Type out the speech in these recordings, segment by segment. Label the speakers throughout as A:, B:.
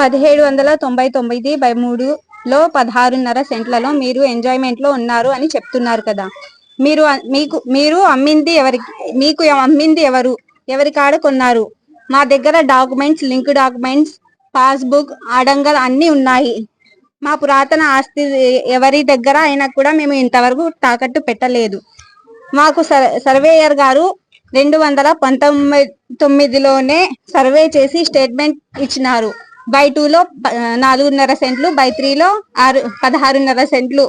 A: పదిహేడు వందల తొంభై తొమ్మిది బై మూడు లో పదహారున్నర సెంట్లలో మీరు ఎంజాయ్మెంట్లో ఉన్నారు అని చెప్తున్నారు కదా. మీరు మీకు మీరు అమ్మింది ఎవరికి మీకు అమ్మింది ఎవరు? ఎవరి కాడ కొన్నారు? మా దగ్గర documents link documents passbook adangal అన్ని ఉన్నాయి. మా పురాతన ఆస్తి ఎవరి దగ్గర అయినా కూడా మేము ఇంతవరకు తాకట్టు పెట్టలేదు. మాకు సర్వేయర్ గారు రెండు వందల పంతొమ్మిది తొమ్మిదిలోనే సర్వే చేసి స్టేట్మెంట్ ఇచ్చినారు. బై టూలో నాలుగున్నర సెంట్లు బై త్రీలో ఆరు పదహారున్నర సెంట్లు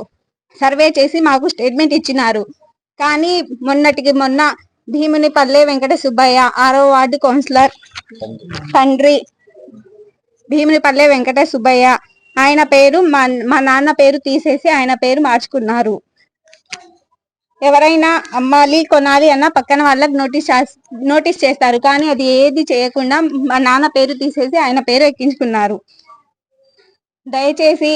A: సర్వే చేసి మాకు స్టేట్మెంట్ ఇచ్చినారు. కానీ మొన్నటికి మొన్న భీముని పల్లె వెంకట సుబ్బయ్య ఆరో వార్డు కౌన్సిలర్ తండ్రి భీమునిపల్లె వెంకట సుబ్బయ్య ఆయన పేరు మా మా నాన్న పేరు తీసేసి ఆయన పేరు మార్చుకున్నారు. ఎవరైనా అమ్మాలి కొనాలి అన్న పక్కన వాళ్ళకి నోటీస్ నోటీస్ చేస్తారు. కానీ అది ఏది చేయకుండా మా నాన్న పేరు తీసేసి ఆయన పేరు ఎక్కించుకున్నారు. దయచేసి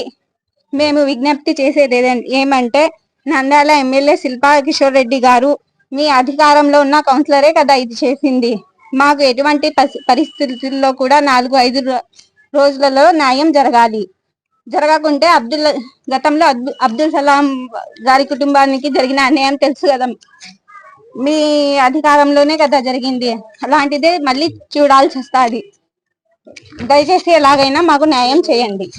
A: మేము విజ్ఞప్తి చేసేది ఏమంటే నంద్యాల ఎమ్మెల్యే శిల్పా కిషోర్ రెడ్డి గారు మీ అధికారంలో ఉన్న కౌన్సిలరే కదా ఇది చేసింది. మాకు ఎటువంటి పరిస్థితుల్లో కూడా నాలుగు ఐదు రోజులలో న్యాయం జరగాలి. జరగకుంటే అబ్దుల్ గతంలో అబ్దు- అబ్దుల్ సలాం గారి కుటుంబానికి జరిగిన అన్యాయం తెలుసు కదా. మీ అధికారంలోనే కదా జరిగింది. అలాంటిదే మళ్ళీ చూడాల్సి వస్తుంది. దయచేసి ఎలాగైనా మాకు న్యాయం చేయండి.